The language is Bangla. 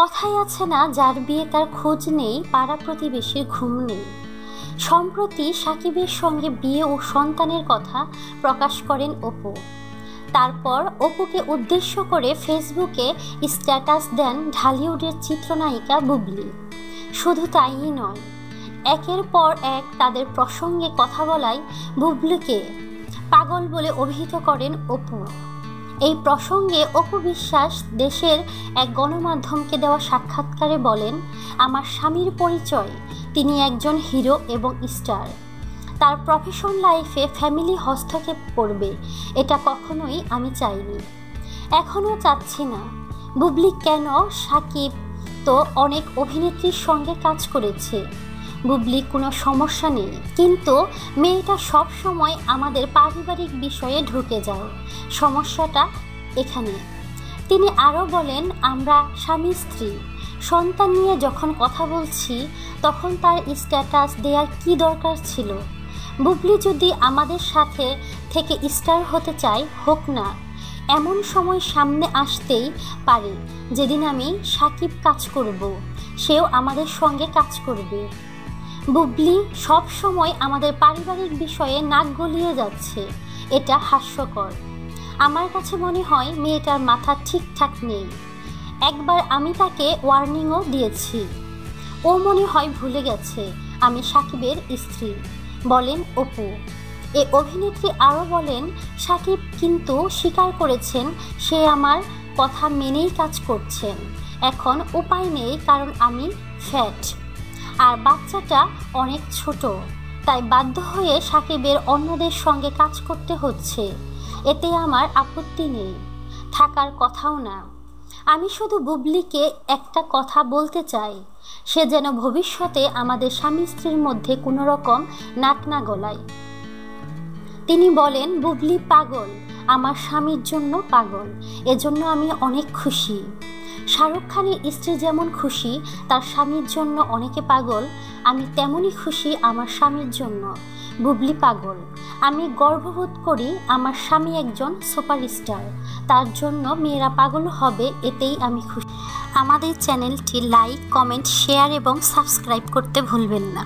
কথাই আছে না, যার বিয়ে তার খোঁজ নেই, পাড়া প্রতিবেশীর ঘুম নেই। সম্প্রতি সাকিবের সঙ্গে বিয়ে ও সন্তানের কথা প্রকাশ করেন অপু। তারপর অপুকে উদ্দেশ্য করে ফেসবুকে স্ট্যাটাস দেন ঢালিউডের চিত্রনায়িকা বুবলি। শুধু তাইই নয়, একের পর এক তাদের প্রসঙ্গে কথা বলায় বুবলিকে পাগল বলে অভিহিত করেন অপু। এই প্রসঙ্গে অপু বিশ্বাস দেশের এক গণমাধ্যমকে দেওয়া সাক্ষাৎকারে বলেন, আমার স্বামীর পরিচয়, তিনি একজন হিরো এবং স্টার। তার প্রফেশন লাইফে ফ্যামিলি হস্তক্ষেপ করবে, এটা কখনোই আমি চাইনি। এখনও চাচ্ছি না। বুবলি, কেন? সাকিব তো অনেক অভিনেত্রীর সঙ্গে কাজ করেছে। বুবলি, কোনো সমস্যা নেই। কিন্তু মেয়েটা সব সময় আমাদের পারিবারিক বিষয়ে ঢুকে যায়। সমস্যাটা এখানে। তিনি আরও বলেন, আমরা স্বামী, স্ত্রী। সন্তান নিয়ে যখন কথা বলছি, তখন তার স্ট্যাটাস দেওয়ার কি দরকার ছিল? বুবলি যদি আমাদের সাথে থেকে স্টার হতে চায়, হোক না। এমন সময় সামনে আসতেই পারে, যেদিন আমি সাকিব কাজ করব। সেও আমাদের সঙ্গে কাজ করবে। বুবলি সব সময় আমাদের পারিবারিক বিষয়ে নাক গলিয়ে যাচ্ছে। এটা হাস্যকর। আমার কাছে মনে হয় মেয়েটার মাথা ঠিকঠাক নেই। একবার আমি তাকে ওয়ার্নিংও দিয়েছি। ও মনে হয় ভুলে গেছে, আমি সাকিবের স্ত্রী। বলেন অপু। এ অভিনেত্রী আরও বলেন, সাকিব কিন্তু স্বীকার করেছেন, সে আমার কথা মেনেই কাজ করছেন। এখন উপায় নেই, কারণ আমি ফ্যাট আর বাচ্চাটা অনেক ছোট, তাই বাধ্য হয়ে সাকিবের অন্যদের সঙ্গে কাজ করতে হচ্ছে। এতে আমার আপত্তি নেই, থাকার কথাও না। আমি শুধু বুবলিকে একটা কথা বলতে চাই, সে যেন ভবিষ্যতে আমাদের স্বামী স্ত্রীর মধ্যে কোনো রকম নাক না গলায়। তিনি বলেন, বুবলি পাগল, আমার স্বামীর জন্য পাগল, এজন্য আমি অনেক খুশি। শাহরুখ খানের স্ত্রী যেমন খুশি, তার স্বামীর জন্য অনেকে পাগল, আমি তেমনই খুশি আমার স্বামীর জন্য। বুবলি পাগল। আমি গর্ববোধ করি আমার স্বামী একজন সুপারস্টার, তার জন্য মেয়েরা পাগল হবে, এতেই আমি খুশি। আমাদের চ্যানেলটি লাইক, কমেন্ট, শেয়ার এবং সাবস্ক্রাইব করতে ভুলবেন না।